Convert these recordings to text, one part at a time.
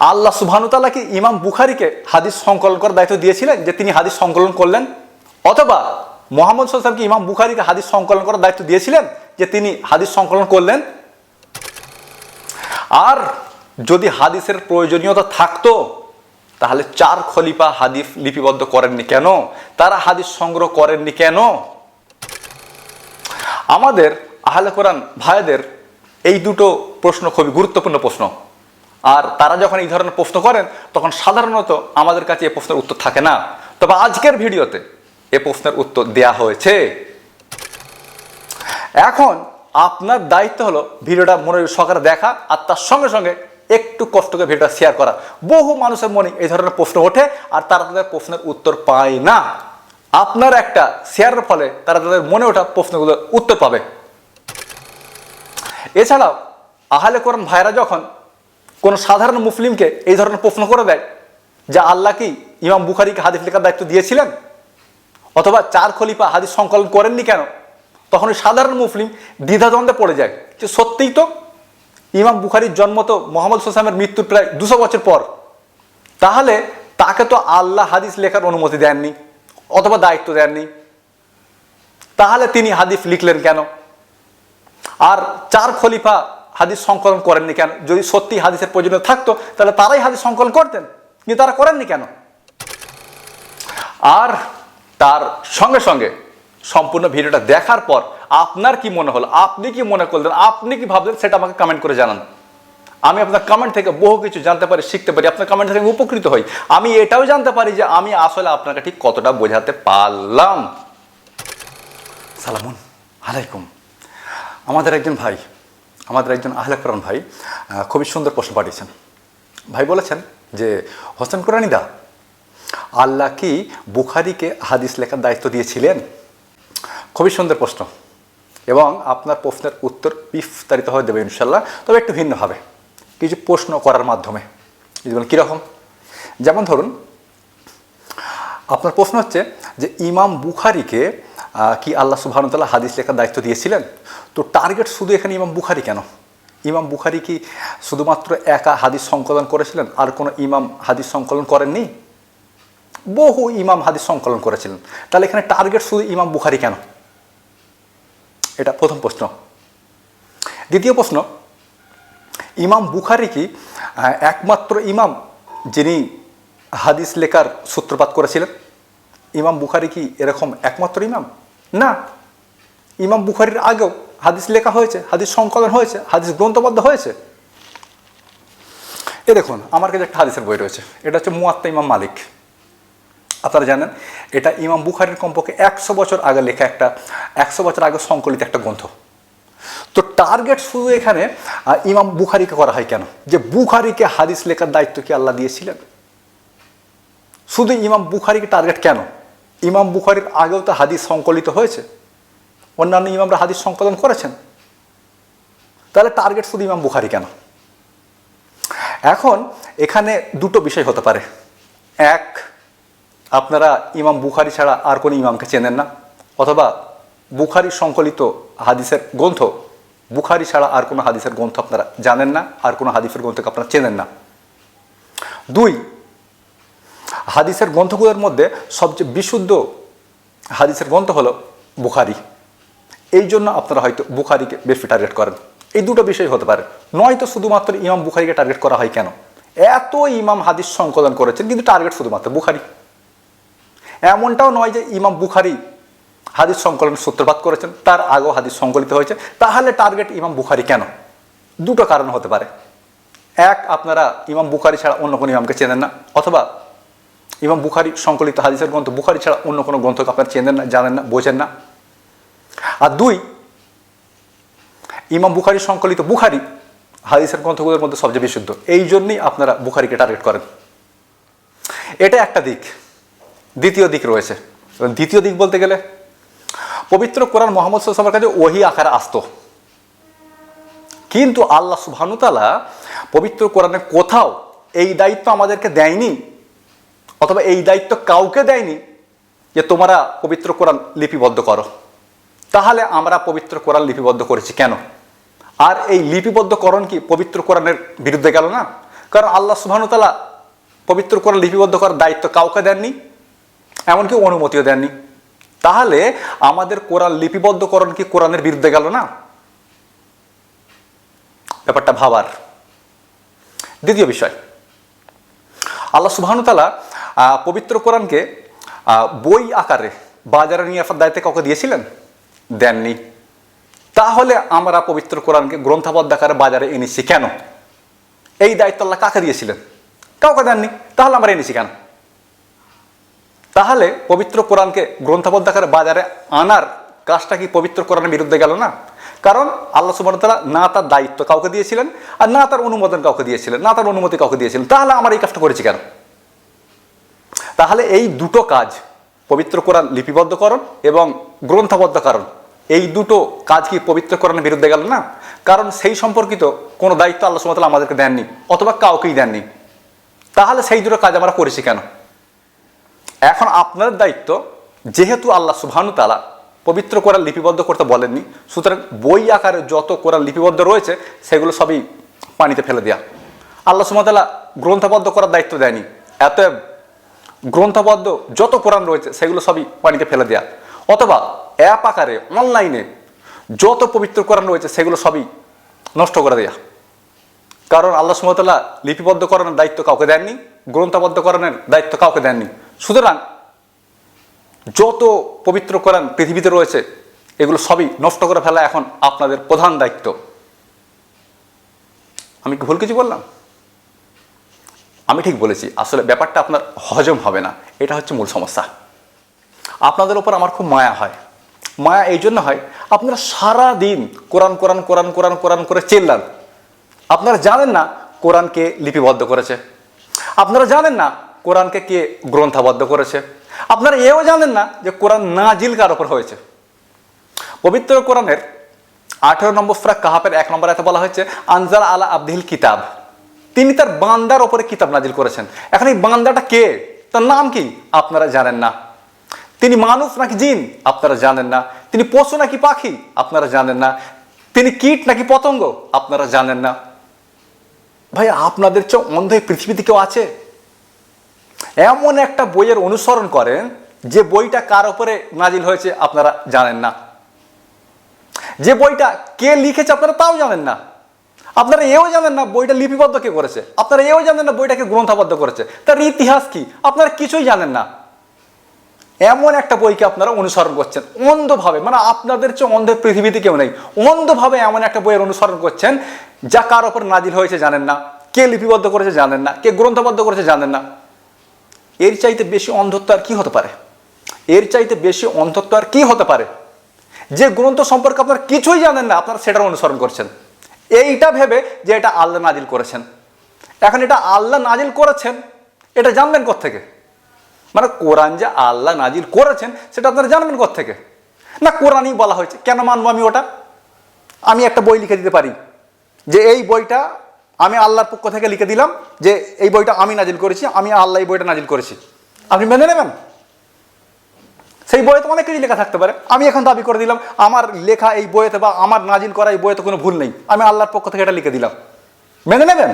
আল্লাহ সুবহানুতাল্লাহ কি ইমাম বুখারিকে হাদিস সংকলন করার দায়িত্ব দিয়েছিলেন যে তিনি হাদিস সংকলন করলেন। অথবা মোহাম্মদ সাল্লাম কি ইমাম বুখারিকে হাদিস সংকলন করার দায়িত্ব দিয়েছিলেন যে তিনি হাদিস সংকলন করলেন। আর যদি হাদিসের প্রয়োজনীয়তা থাকতো, তাহলে চার খলিফা হাদিস লিপিবদ্ধ করেননি কেন? তারা হাদিস সংগ্রহ করেননি কেন? আমাদের আহলে কোরআন ভাইদের এই দুটো প্রশ্ন খুবই গুরুত্বপূর্ণ প্রশ্ন। আর তারা যখন এই ধরনের প্রশ্ন করেন, তখন সাধারণত আমাদের কাছে এ প্রশ্নের উত্তর থাকে না। তবে আজকের ভিডিওতে এ প্রশ্নের উত্তর দেয়া হয়েছে। এখন আপনার দায়িত্ব হলো ভিডিওটা মনে সকালে দেখা আর তার সঙ্গে সঙ্গে একটু কষ্ট করে ভিডিওটা শেয়ার করা। বহু মানুষের মনে এই ধরনের প্রশ্ন ওঠে আর তারা তাদের প্রশ্নের উত্তর পায় না। আপনার একটা শেয়ারের ফলে তারা তাদের মনে ওঠা প্রশ্নগুলোর উত্তর পাবে। এছাড়াও আহলে কোরআন ভাইরা যখন কোনো সাধারণ মুসলিমকে এই ধরনের প্রশ্ন করে দেয় যে আল্লাহ কি ইমাম বুখারিকে হাদিস লেখার দায়িত্ব দিয়েছিলেন? অথবা চার খলিফা হাদিস সংকলন করেননি কেন? তখন ওই সাধারণ মুসলিম দ্বিধাদ্বন্দ্বে পড়ে যায়। যে সত্যিই তো ইমাম বুখারির জন্ম তো মোহাম্মদ হোসামের মৃত্যুর প্রায় দুশো বছর পর। তাহলে তাকে তো আল্লাহ হাদিস লেখার অনুমতি দেননি, অথবা দায়িত্ব দেননি। তাহলে তিনি হাদিস লিখলেন কেন? আর চার খলিফা হাদিস সংকলন করেননি কেন? যদি সত্যি হাদিসের প্রয়োজনীয় থাকতো, তাহলে তারাই হাদিস সংকলন করতেন। কিন্তু তারা করেননি কেন? আর তার সঙ্গে সঙ্গে সম্পূর্ণ ভিডিওটা দেখার পর আপনার কি মনে হলো? আপনি কি মনে করলেন? আপনি কি ভাবলেন? সেটা আমাকে কমেন্ট করে জানান। আমি আপনার কমেন্ট থেকে বহু কিছু জানতে পারি, শিখতে পারি। আপনার কমেন্ট থেকে উপকৃত হই। আমি এটাও জানতে পারি যে আমি আসলে আপনাকে ঠিক কতটা বোঝাতে পারলাম। সালামুন আলাইকুম। আমাদের একজন ভাই আমাদের একজন আহলে কোরআন ভাই খুবই সুন্দর প্রশ্ন পাঠিয়েছেন। ভাই বলেছেন যে, হোসেন কোরআনিদা, আল্লাহ কি বুখারিকে হাদিস লেখার দায়িত্ব দিয়েছিলেন? খুবই সুন্দর প্রশ্ন। এবং আপনার প্রশ্নের উত্তর বিস্তারিত হয়ে দেবে ইনশাল্লাহ তবে একটু ভিন্নভাবে। কিছু প্রশ্ন করার মাধ্যমে। কীরকম? যেমন ধরুন, আপনার প্রশ্ন হচ্ছে যে, ইমাম বুখারিকে কি আল্লাহ সুবাহতাল্লাহ হাদিস লেখার দায়িত্ব দিয়েছিলেন? তো টার্গেট শুধু এখানে ইমাম বুখারি কেন? ইমাম বুখারি কি শুধুমাত্র একা হাদিস সংকলন করেছিলেন? আর কোনো ইমাম হাদিস সংকলন করেননি? বহু ইমাম হাদিস সংকলন করেছিলেন। তাহলে এখানে টার্গেট শুধু ইমাম বুখারি কেন? এটা প্রথম প্রশ্ন। দ্বিতীয় প্রশ্ন, ইমাম বুখারি কি একমাত্র ইমাম যিনি হাদিস লেখার সূত্রপাত করেছিলেন? ইমাম বুখারি কি এরকম একমাত্র ইমাম? না, ইমাম বুখারির আগেও হাদিস লেখা হয়েছে, হাদিস সংকলন হয়েছে, হাদিস গ্রন্থবদ্ধ হয়েছে। এ দেখুন, আমার কাছে একটা হাদিসের বই রয়েছে, এটা হচ্ছে মুয়াত্তা ইমাম মালিক। আপনারা জানেন, এটা ইমাম বুখারির কমপক্ষে একশো বছর আগে লেখা একটা, একশো বছর আগে সংকলিত একটা গ্রন্থ। তো টার্গেট শুধু এখানে ইমাম বুখারিকে করা হয় কেন? যে বুখারিকে হাদিস লেখার দায়িত্ব কি আল্লাহ দিয়েছিলেন? শুধু ইমাম বুখারিকে টার্গেট কেন? ইমাম বুখারির আগেও তো হাদিস সংকলিত হয়েছে। অন্যান্য ইমামরা হাদিস সংকলন করেছেন। তাহলে টার্গেট শুধু ইমাম বুখারি কেন? এখন এখানে দুটো বিষয় হতে পারে। এক, আপনারা ইমাম বুখারি ছাড়া আর কোনো ইমামকে চেনেন না, অথবা বুখারি সংকলিত হাদিসের গ্রন্থ, বুখারি ছাড়া আর কোনো হাদিসের গ্রন্থ আপনারা জানেন না, আর কোনো হাদিসের গ্রন্থকে আপনারা চেনেন না। দুই হাদিসের গ্রন্থগুলোর মধ্যে সবচেয়ে বিশুদ্ধ হাদিসের গ্রন্থ হলো বুখারি। এই জন্য আপনারা হয়তো বুখারিকে বেশি টার্গেট করেন। এই দুটো বিষয় হতে পারে। নয়তো শুধুমাত্র ইমাম বুখারিকে টার্গেট করা হয় কেন? এত ইমাম হাদিস সংকলন করেছেন, কিন্তু টার্গেট শুধুমাত্র বুখারি। এমনটাও নয় যে ইমাম বুখারি হাদিস সংকলনের সূত্রপাত করেছেন, তার আগেও হাদিস সংকলিত হয়েছে। তাহলে টার্গেট ইমাম বুখারি কেন? দুটো কারণ হতে পারে। এক, আপনারা ইমাম বুখারি ছাড়া অন্য কোনো ইমামকে চেনেন না, অথবা ইমাম বুখারি, সংকলিত হাদিসের গ্রন্থ, বুখারি ছাড়া অন্য কোনো গ্রন্থকে আপনারা চেনেন না, জানেন না, বোঝেন না। আর দুই, ইমাম বুখারি সংকলিত বুখারি হাদিসের গ্রন্থগুলোর মধ্যে সবচেয়ে বিশুদ্ধ। এই জন্যই আপনারা বুখারিকে টার্গেট করেন। এটা একটা দিক। দ্বিতীয় দিক রয়েছে। এবং দ্বিতীয় দিক বলতে গেলে, পবিত্র কোরআন মোহাম্মদ সাল্লামের কাছে ওহি আকারে আসতো। কিন্তু আল্লাহ সুবহানুতালা পবিত্র কোরআনে কোথাও এই দায়িত্ব আমাদেরকে দেয়নি অথবা এই দায়িত্ব কাউকে দেয়নি যে তোমরা পবিত্র কোরআন লিপিবদ্ধ করো। তাহলে আমরা পবিত্র কোরআন লিপিবদ্ধ করেছি কেন? আর এই লিপিবদ্ধকরণ কি পবিত্র কোরআনের বিরুদ্ধে গেল না? কারণ আল্লাহ সুবাহতালা পবিত্র কোরআন লিপিবদ্ধ করার দায়িত্ব কাউকে দেননি, এমনকি অনুমতিও দেননি। তাহলে আমাদের কোরআন লিপিবদ্ধকরণ কি কোরআনের বিরুদ্ধে গেল না? ব্যাপারটা ভাবার। দ্বিতীয় বিষয়, আল্লাহ সুবাহতালা পবিত্র কোরআনকে বই আকারে বাজারে নিয়ে আসার দায়িত্বে কাউকে দিয়েছিলেন? দেননি। তাহলে আমরা পবিত্র কোরআনকে গ্রন্থবদ্ধ আকারে বাজারে এনেছি কেন? এই দায়িত্ব আল্লাহ কাকে দিয়েছিলেন? কাউকে দেননি। তাহলে আমরা এনেছি কেন? তাহলে পবিত্র কোরআনকে গ্রন্থবদ্ধ আকারে বাজারে আনার কাজটা কি পবিত্র কোরআনের বিরুদ্ধে গেল না? কারণ আল্লাহ সুবাহতালা না তার দায়িত্ব কাউকে দিয়েছিলেন আর না তার অনুমোদন কাউকে দিয়েছিলেন, না তার অনুমতি কাউকে দিয়েছিলেন। তাহলে আমরা এই কাজটা করেছি কেন? তাহলে এই দুটো কাজ, পবিত্র কোরআন লিপিবদ্ধকরণ এবং গ্রন্থবদ্ধকরণ, এই দুটো কাজ কি পবিত্র কোরআনের বিরুদ্ধে গেল না? কারণ সেই সম্পর্কিত কোনো দায়িত্ব আল্লাহ সুমতাল আমাদেরকে দেননি, অথবা কাউকেই দেননি। তাহলে সেই দুটো কাজ আমরা করেছি কেন? এখন আপনার দায়িত্ব, যেহেতু আল্লাহ সুবহানু তালা পবিত্র কোরআন লিপিবদ্ধ করতে বলেননি, সুতরাং বই আকারে যত কোরআন লিপিবদ্ধ রয়েছে, সেগুলো সবই পানিতে ফেলে দেওয়া আল্লাহ সুমতালা গ্রন্থবদ্ধ করার দায়িত্ব দেয়নি। এত গ্রন্থবদ্ধ যত কোরআন রয়েছে, সেগুলো সবই পানিতে ফেলে দেওয়া অথবা অ্যাপ আকারে, অনলাইনে যত পবিত্র কোরআন রয়েছে, সেগুলো সবই নষ্ট করে দেয়া। কারণ আল্লাহ সুমতাল্লাহ লিপিবদ্ধকরণের দায়িত্ব কাউকে দেননি গ্রন্থবদ্ধকরণের দায়িত্ব কাউকে দেননি। সুতরাং যত পবিত্র কোরআন পৃথিবীতে রয়েছে, এগুলো সবই নষ্ট করে ফেলা এখন আপনাদের প্রধান দায়িত্ব। আমি কি ভুল কিছু বললাম? আমি ঠিক বলেছি, আসলে ব্যাপারটা আপনার হজম হবে না, এটা হচ্ছে মূল সমস্যা। আপনাদের ওপর আমার খুব মায়া হয়। মায়া এই জন্য হয়, আপনারা সারা দিন কোরআন কোরআন কোরআন কোরআন কোরআন করে চেল্লান। আপনারা জানেন না কোরআনকে লিপিবদ্ধ করেছে। আপনারা জানেন না কোরআনকে কে গ্রন্থাবদ্ধ করেছে। আপনারা এও জানেন না যে কোরআন নাজিল কার ওপর হয়েছে। পবিত্র কোরআনের আঠেরো নম্বর ফ্রাক কাহাপের এক নম্বর এত বলা হয়েছে, আনজাল আলা আব্দিল কিতাব। তিনি তার বান্দার ওপরে কিতাব নাজিল করেছেন। এখন এই বান্দাটা কে? তার নাম কি? আপনারা জানেন না। তিনি মানুষ নাকি জিন? আপনারা জানেন না। তিনি পশু নাকি পাখি? আপনারা জানেন না। তিনি কীট নাকি পতঙ্গ? আপনারা জানেন না। ভাই, আপনাদের চেয়ে অন্ধ পৃথিবীতে কেউ আছে? এমন একটা বইয়ের অনুসরণ করেন, যে বইটা কার ওপরে নাজিল হয়েছে আপনারা জানেন না। যে বইটা কে লিখেছে আপনারা তাও জানেন না। আপনারা এও জানেন না বইটা লিপিবদ্ধ কে করেছে? আপনারা এও জানেন না বইটাকে গ্রন্থবদ্ধ করেছে। তার ইতিহাস কি? আপনারা কিছুই জানেন না। এমন একটা বইকে আপনারা অনুসরণ করছেন। অন্ধভাবে মানে আপনাদের চেয়ে অন্ধ পৃথিবীতে কেউ নেই। অন্ধভাবে এমন একটা বইয়ের অনুসরণ করছেন যা কার ওপর নাজিল হয়েছে জানেন না। কে লিপিবদ্ধ করেছে জানেন না। কে গ্রন্থবদ্ধ করেছে জানেন না। এর চাইতে বেশি অন্ধত্ব আর কি হতে পারে? এর চাইতে বেশি অন্ধত্ব আর কি হতে পারে? যে গ্রন্থ সম্পর্কে আপনারা কিছুই জানেন না, আপনারা সেটার অনুসরণ করছেন। এইটা ভেবে যে এটা আল্লাহ নাজিল করেছেন। এখন এটা আল্লাহ নাজিল করেছেন, এটা জানবেন থেকে মানে কোরআন যে আল্লাহ নাজিল করেছেন, সেটা আপনারা জানবেন থেকে না কোরআনই বলা হয়েছে, কেন মানবো আমি ওটা? আমি একটা বই লিখে দিতে পারি, যে এই বইটা আমি আল্লাহর পক্ষ থেকে লিখে দিলাম, যে এই বইটা আমি নাজিল করেছি, আমি আল্লাহ এই বইটা নাজিল করেছি। আপনি মেনে নেবেন? সেই বইতে অনেক লেখা থাকতে পারে। আমি এখন দাবি করে দিলাম, আমার লেখা এই বইয়েতে বা আমার নাজিল করা এই বইয়েতে কোনো ভুল নেই। আমি আল্লাহর পক্ষ থেকে এটা লিখে দিলাম। মেনে নেবেন?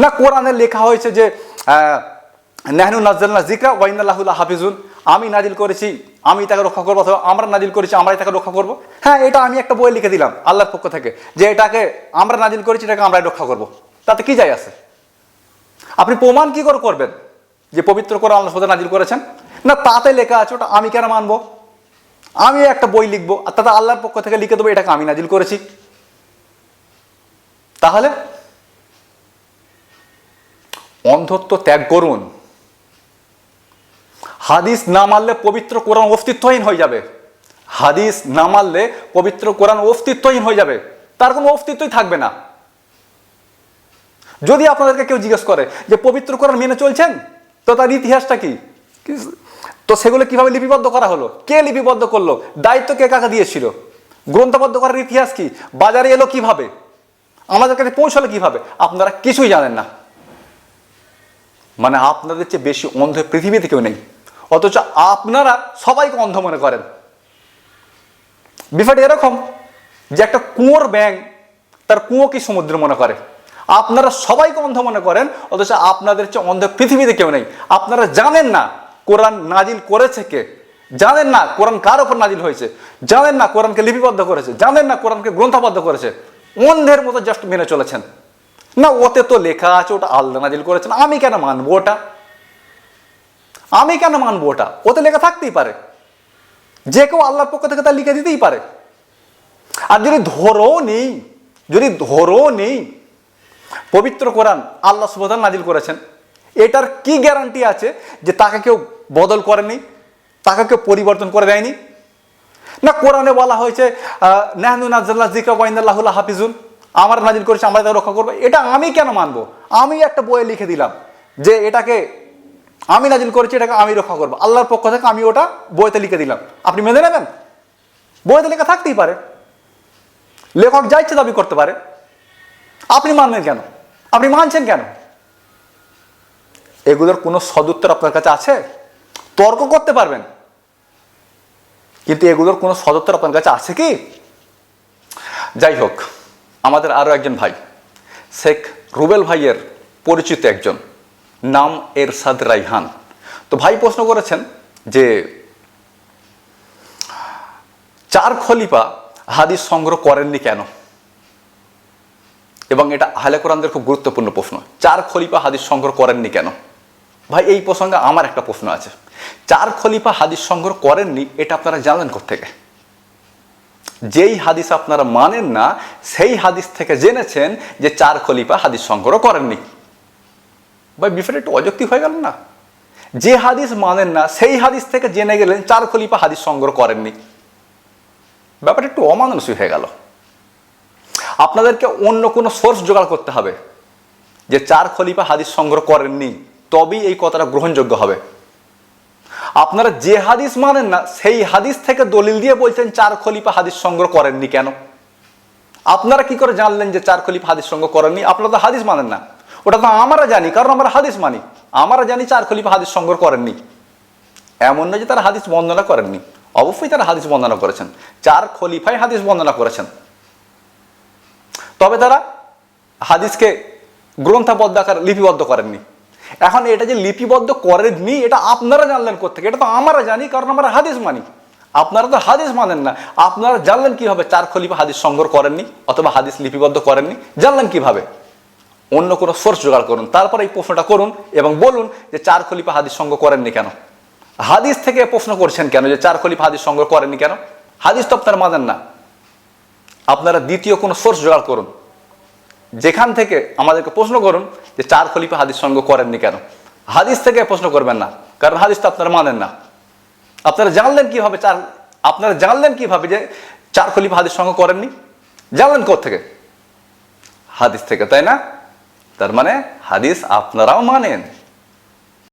না, কোরআনে লেখা হয়েছে যে নেহনু নাজ্জালনা জিকরা ওয়াইনাল্লাহুল্লাহ হাফিজুন আমি নাজিল করেছি, আমি তাকে রক্ষা করব অথবা আমরা নাজিল করেছি, আমরাই তাকে রক্ষা করব। হ্যাঁ এটা আমি একটা বই লিখে দিলাম আল্লাহর পক্ষ থেকে, যে এটাকে আমরা নাজিল করেছি, এটাকে আমরাই রক্ষা করব। তাতে কি যায় আছে? আপনি প্রমাণ কি করে করবেন? যে পবিত্র করে আল্লাহ সাথে নাজিল করেছেন, না তাতে লেখা আছে ওটা আমি কেন মানবো? আমি একটা বই লিখব, আর তাতে আল্লাহর পক্ষ থেকে লিখে দেবো, এটাকে আমি নাজিল করেছি। তাহলে অন্ধত্ব ত্যাগ করুন। হাদিস না মানলে পবিত্র কোরআন অস্তিত্বহীন হয়ে যাবে। হাদিস না মানলে পবিত্র কোরআন অস্তিত্বহীন হয়ে যাবে। তার কোনো অস্তিত্বই থাকবে না। যদি আপনাদেরকে কেউ জিজ্ঞেস করে যে পবিত্র কোরআন মেনে চলছেন তো তার ইতিহাসটা কি? তো সেগুলো কীভাবে লিপিবদ্ধ করা হলো? কে লিপিবদ্ধ করল? দায়িত্ব কে কাকে দিয়েছিল? গ্রন্থবদ্ধ করার ইতিহাস কি? বাজারে এলো কীভাবে? আমাদের কাছে পৌঁছালো কীভাবে? আপনারা কিছুই জানেন না। মানে আপনাদের চেয়ে বেশি অন্ধ পৃথিবীতে কেউ নেই। অথচ আপনারা সবাইকে অন্ধ মনে করেন। বিষয়টা এরকম যে একটা কুঁয়োর ব্যাং তার কুয়ো কি সমুদ্র মনে করে? আপনারা সবাইকে অন্ধ মনে করেন, অথচ আপনাদের চেয়ে অন্ধ পৃথিবীতে কেউ নেই। আপনারা জানেন না কোরআন নাজিল করেছে কে? জানেন না কোরআন কার ওপর নাজিল হয়েছে? জানেন না কোরআনকে লিপিবদ্ধ করেছে? জানেন না কোরআনকে গ্রন্থবদ্ধ করেছে? অন্ধের মতো জাস্ট মেনে চলেছেন। না, ওতে তো লেখা আছে, ওটা আল্লাহ নাজিল করেছেন। আমি কেন মানবো ওটা? আমি কেন মানবো ওটা? ওতে লেখা থাকতেই পারে। যে কেউ আল্লাহর পক্ষ থেকে তা লিখে দিতেই পারে। আর যদি ধরো নেই, যদি ধরো নেই পবিত্র কোরআন আল্লাহ সুবহান নাজিল করেছেন। এটার কি গ্যারান্টি আছে যে তাকে কেউ বদল করেনি, তাকে কেউ পরিবর্তন করে দেয়নি? না, কোরআনে বলা হয়েছে নেহনু নাজাল্লাহ জিকা হাফিজুন। আমার নাজিল করেছে, আমরা তাকে রক্ষা করব। এটা আমি কেন মানবো? আমি একটা বইয়ে লিখে দিলাম যে এটাকে আমি নাজিল করেছি, এটাকে আমি রক্ষা করব। আল্লাহর পক্ষ থেকে আমি ওটা বইতে লিখে দিলাম। আপনি মেনে নেবেন? বইতে লেখা থাকতেই পারে। লেখক যা ইচ্ছে দাবি করতে পারে। আপনি মানবেন কেন? আপনি মানছেন কেন? এগুলোর কোনো সদুত্তর আপনার কাছে আছে? তর্ক করতে পারবেন। কিন্তু এগুলোর কোনো সদুত্তর আপনার কাছে আছে কি? যাই হোক, আমাদের আরও একজন ভাই, শেখ রুবেল ভাইয়ের পরিচিত একজন, নাম এরশাদ রাইহান। তো ভাই প্রশ্ন করেছেন যে, চার খলিফা হাদিস সংগ্রহ করেননি কেন? এবং এটা আহলে কোরআনদের খুব গুরুত্বপূর্ণ প্রশ্ন। চার খলিফা হাদিস সংগ্রহ করেননি কেন? ভাই, এই প্রসঙ্গে আমার একটা প্রশ্ন আছে। চার খলিফা হাদিস সংগ্রহ করেননি, এটা আপনারা জানলেন থেকে যেই হাদিস আপনারা মানেন না, সেই হাদিস থেকে জেনেছেন যে চার খলিফা হাদিস সংগ্রহ করেননি। ভাই, বিষয়টা একটু অযৌক্তিক হয়ে গেল না? যে হাদিস মানেন না, সেই হাদিস থেকে জেনে গেলেন চার খলিফা হাদিস সংগ্রহ করেননি। ব্যাপারটা একটু অমানুষই হয়ে গেল। আপনাদেরকে অন্য কোনো সোর্স জোগাড় করতে হবে যে চার খলিফা হাদিস সংগ্রহ করেননি, তবেই এই কথাটা গ্রহণযোগ্য হবে। আপনারা যে হাদিস মানেন না, সেই হাদিস থেকে দলিল দিয়ে বলছেন চার খলিফা হাদিস সংগ্রহ করেননি কেন? আপনারা কি করে জানলেন যে চার খলিফা হাদিস সংগ্রহ করেননি? আপনারা তো হাদিস মানেন না। ওটা তো আমরা জানি, কারণ আমরা হাদিস মানি। আমরা জানি চার খলিফা হাদিস সংগ্রহ করেননি। এমন নয় যে তারা হাদিস বর্ণনা করেননি। অবশ্যই তারা হাদিস বর্ণনা করেছেন। চার খলিফাই হাদিস বর্ণনা করেছেন। তবে তারা হাদিসকে গ্রন্থবদ্ধ আকার লিপিবদ্ধ করেননি। এখন এটা যে লিপিবদ্ধ করেননি, এটা আপনারা জানলেন কোথেকে এটা তো আমরা জানি, কারণ আমরা হাদিস মানি। আপনারা তো হাদিস মানেন না। আপনারা জানলেন কীভাবে চার খলিফা হাদিস সংগ্রহ করেননি, অথবা হাদিস লিপিবদ্ধ করেননি? জানলেন কীভাবে? অন্য কোনো সোর্স জোগাড় করুন। তারপর এই প্রশ্নটা করুন এবং বলুন যে চার খলিফা হাদিস সংগ্রহ করেননি কেন? হাদিস থেকে প্রশ্ন করছেন কেন যে চার খলিফা হাদিস সংগ্রহ করেননি কেন? হাদিস তো আপনারা মানেন না। আপনারা দ্বিতীয় কোনো সোর্স জোগাড় করুন। যেখান থেকে আমাদেরকে প্রশ্ন করুন যে চার খলিফা হাদিস সংগ্রহ করেননি কেন? হাদিস থেকে প্রশ্ন করবেন না, কারণ হাদিস তো আপনারা মানেন না। আপনারা জানলেন কীভাবে চার, আপনারা জানলেন কীভাবে যে চার খলিফা হাদিস সংগ্রহ করেননি? জানলেন থেকে হাদিস থেকে, তাই না? তার মানে হাদিস আপনারাও মানেন।